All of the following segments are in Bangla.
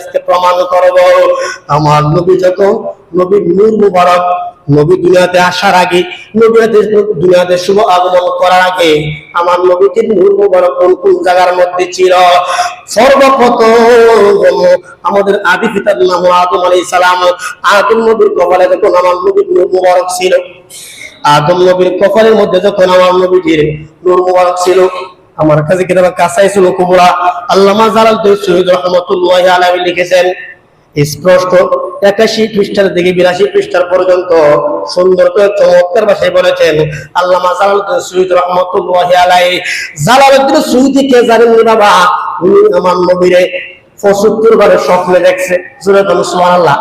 আজকে প্রমাণ করব আমার নবী যখন নবীর নূর মুবারক নবী দুনিয়াতে আসার আগে নবীতে দুনিয়াতে শুভ আগমন করার আগে, আমার নবীজির নূর মুবারক কোন কোন জায়গার মধ্যে ছিল? সর্বপ্রথম আমাদের আদি পিতার নাম আদম আলাইহিস সালাম। আদম নবীর কপালে যখন আমার নবীর নূর মুবারক ছিল, আদম নবীর কপালের মধ্যে যখন আমার নবীজির নূর মুবারক ছিল আমার কাছে কিতাব ছিল কুবরা আল্লামা জালাল শহীদ রহমতুল্লাহ আলাইহি লিখেছেন, স্পষ্ট একাশি পৃষ্ঠার থেকে বিরাশি পৃষ্ঠার পর্যন্ত সুন্দর করে চমৎকার ভাষায় বলেছেন আল্লামা জালালউদ্দিন সুইদ রহমতুল্লাহ আলাই জালালউদ্দিন সুইদি কে জানেন বাবা? উনি আমার নবীরে পঁচাত্তর বারে স্বপ্নে দেখছে। বলুন, সুবহানাল্লাহ।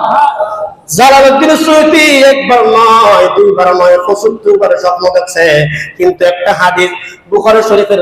জালালউদ্দিন সুইদি একবার নয়, দুইবার নয়, পঁচাত্তর বারে স্বপ্ন দেখছে। কিন্তু একটা হাদিস বুখারী শরীফের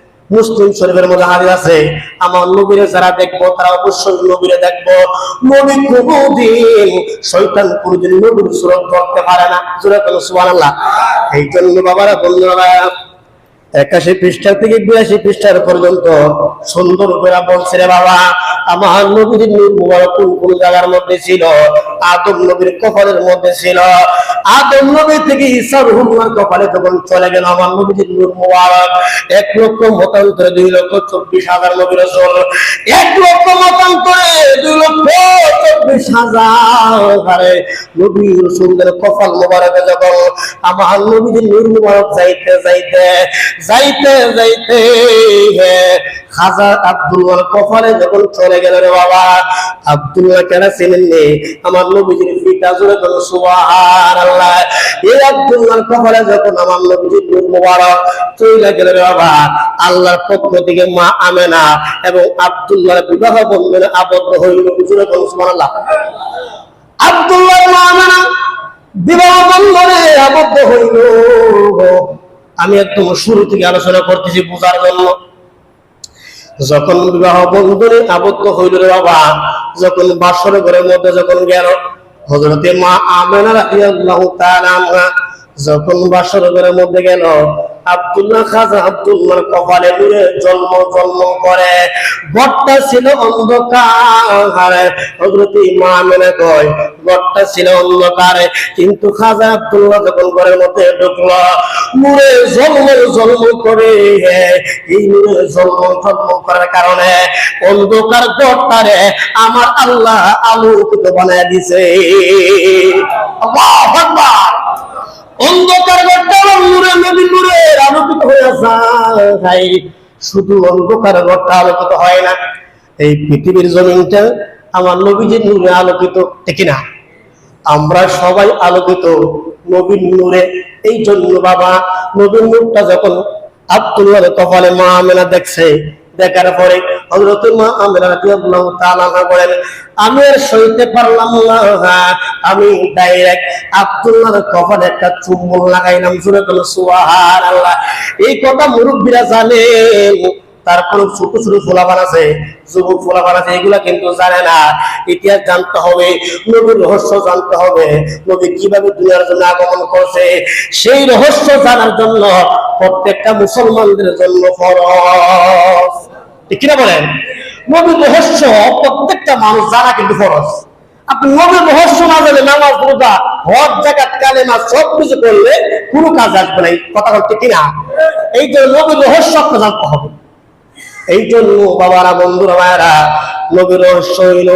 মুসলিম শরীফের মধ্যে হাজির আছে, আমার নবীরে যারা দেখব, তারা অবশ্যই নবীরে দেখব। নবী কোনদিন শৈতান কোনদিন নবীর সুরত করতে পারে না। সুরত সুবান এই জন্য বাবারা, বন্ধুরা একাশি পৃষ্ঠা থেকে বিরাশি পৃষ্ঠার পর্যন্ত সুন্দর করে বলছে রে বাবা, আমার নবীর নূর মুবারক কোন কোন জায়গার মধ্যে ছিল? আদম নবীর কপালের মধ্যে ছিল। আদম নবী থেকে ঈসার হুমার কপালে যখন চলে গেল আমার নবীর নূর মুবারক, এক লক্ষ মতান্তরে দুই লক্ষ চব্বিশ হাজার নবী রসুল, এক লক্ষ মতান্তরে দুই লক্ষ চব্বিশ হাজার নবী রসুলদের কপাল মুবারকে যখন আমার নবীর নূর মুবারক যাইতে যাইতে যাইতে যাইতে খাজা আব্দুল্লাহর কপালে যখন চলে গেল রে বাবা, আব্দুল্লাহ কেন চিনেননি? আমার নবীজির পিতা জুড়ে কোন সুবহানাল্লাহ। এই আব্দুল্লাহর কপালে যখন আমার নবীজির নূর মুবারক চলে গেল রে বাবা, আল্লাহর পক্ষ থেকে মা আমেনা এবং আব্দুল্লাহর বিবাহ বন্ধনে আবদ্ধ হইল জুড়ে কোন সুবহানাল্লাহ। আব্দুল্লাহর মা আমেনা বিবাহ বন্ধনে আবদ্ধ হইল। আমি একদম শুরু থেকে আলোচনা করতেছি বোঝার জন্য। যখন বিবাহ বন্ধনে আবদ্ধ হইল রে বাবা, যখন বাসর ঘরের মধ্যে যখন গেল হজরতে মা আমেনা আনহা যখন বাসর ঘরের মধ্যে গেল আব্দুল্লাহ খাজা আব্দুল্লাহর কপালে নূরে জন্ম জন্ম করে। ঘরটা ছিল অন্ধকার। হজরত মা মেনে কয় ঘরটা ছিল অন্ধকারে। কিন্তু খাজা আব্দুল্লাহ যখন ঘরের মধ্যে ঢুকলো, নূরে জন্ম জন্ম করে। এই নূরে জন্ম জন্ম করার কারণে অন্ধকার ঘরটারে আমার আল্লাহ আলোকিত বানায় দিছে। আল্লাহু আকবার! অন্ধকার আলোকিত হয়ে যায় শুধু অন্ধকার আলোকিত হয় না, এই পৃথিবীর জমিনটা আমার নবীজির নূরে আলোকিত, ঠিক না আমরা সবাই আলোকিত নবীর নূরে। এই জন্য বাবা, নবীর নূরটা যখন আব্দুল্লাহ কপালে মা আমেনা দেখছে, দেখার পরে বলেন, আমি সইতে পারলাম না, আমি একটা চুম্বন লাগাইলাম সুবহানাল্লাহ। এই কথা ছোট ছোট ফোলাপান আছে, যুবক ফোলাপান আছে, এগুলা কিন্তু জানে না। ইতিহাস জানতে হবে, নবীর রহস্য জানতে হবে, নবী কীভাবে দুনিয়ার জন্য আগমন করছে, সেই রহস্য জানার জন্য প্রত্যেকটা মুসলমানদের জন্য কিনা বলেন? নবী রহস্য প্রত্যেকটা মানুষ জানা কিন্তু ফরজ। আপনি নবী রহস্য না জানলে নামাজ করলে কোনো কাজ আসবে না। কথা বলতে কিনা? এই জন্য রহস্য হবে। এই জন্য বাবারা, বন্ধুরা মায়েরা নবীর রহস্য হইল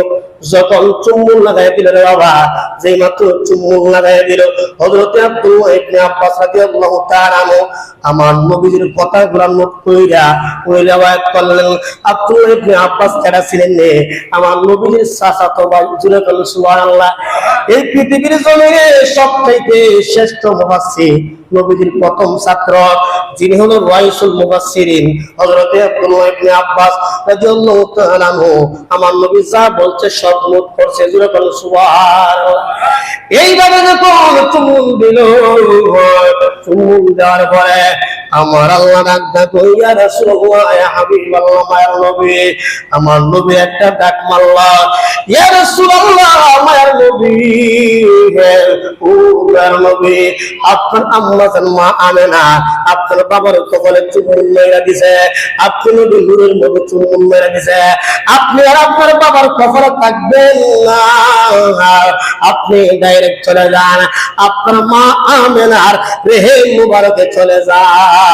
যখন চুম্বন লাগাই দিল রে বাবা যে মাত্র চুম্বন লাগাই দিল, হযরতে আব্দুল্লাহ ইবনে আব্বাস রাদিয়াল্লাহু তাআলা আমার নবীজির কথাগুলো নোট কইরা ওই রিওয়ায়াত করলেন আব্দুল্লাহ ইবনে আব্বাস যারা ছিলেন নে, আমার নবীজির চাচাতো ভাই বলেন সুবহানাল্লাহ। এই পৃথিবীর জমিনে সবচাইতে শ্রেষ্ঠ মুফাসসির নবীজির প্রথম ছাত্র, যিনি হলো রাইসুল মুবাসসিরিন হযরত আব্দুল্লাহ ইবনে আব্বাস রাদিয়াল্লাহু তাআলা আনহু। আমার নবী যা বলছে সব নোট করছে, জুরে বলেন, সুবহানাল্লাহ। এইভাবে যখন চুমুন দিল, চুমুন দেওয়ার পরে আমার আল্লাহ ডাক ডাক ইয়া রাসূলুল্লাহ ইয়া হাবিবাল্লাহ, মায়ের নবী, আমার নবী একটা ডাক মারলা। ইয়া রাসূলুল্লাহ, মায়ের নবী ও মায়ের নবী, আপনার আম্মা জান মা আমেনা আপনার বাবার কপালে চুমুন মেরা দিছে। আপনি নবী নূরের মধ্যে চুমুন মেরা দিছে। আপনি আর আপনার বাবার কপালে থাকবেন না। আপনি ডাইরেক্ট চলে যান। আপনার মা আমেনার রেহে মুবারকে চলে যান।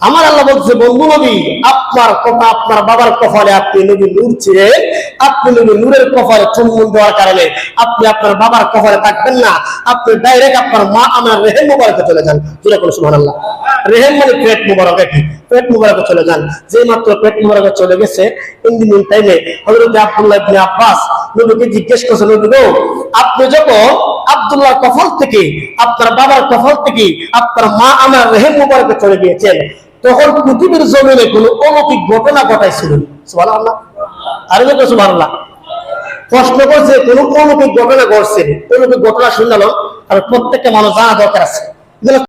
আমার আল্লাহ বলছে, বন্ধু নবী, আপনার কথা, আপনার বাবার কপালে আপনি নবী নূর ছিলেন আপনি নবী নূরের কপালে চুম্বন দেওয়ার কারণে আপনি আপনার বাবার কপালে থাকবেন না, আপনি ডাইরেক্ট আপনার মা আমার রেহেম মুবারকে চলে যান। যেটা কোনো সুবহানাল্লাহ? রেহেম মানে পেট মুবারক কি পেট মুবারকে চলে যান। যে মাত্র পেট মুবারকে চলে গেছে ইন টাইমে হযরত আব্দুল্লাহ আব্বাস নবীকে জিজ্ঞেস করছে নবী গো আপনি যখন আব্দুল্লাহ কফল থেকে, আপনার বাবার কফল থেকে আপনার মা আমার রেহেম মুবারকে চলে গিয়েছেন, তখন পৃথিবীর জমিনে কোনো অলৌকিক ঘটনা ঘটাইছিল সুবহানাল্লাহ। আরে দেখো সুবহানাল্লাহ। প্রশ্ন করছে, কোন অলৌকিক ঘটনা ঘটছে অলৌকিক ঘটনা শুনলাম আর প্রত্যেকটা মানুষ জানা দরকার আছে।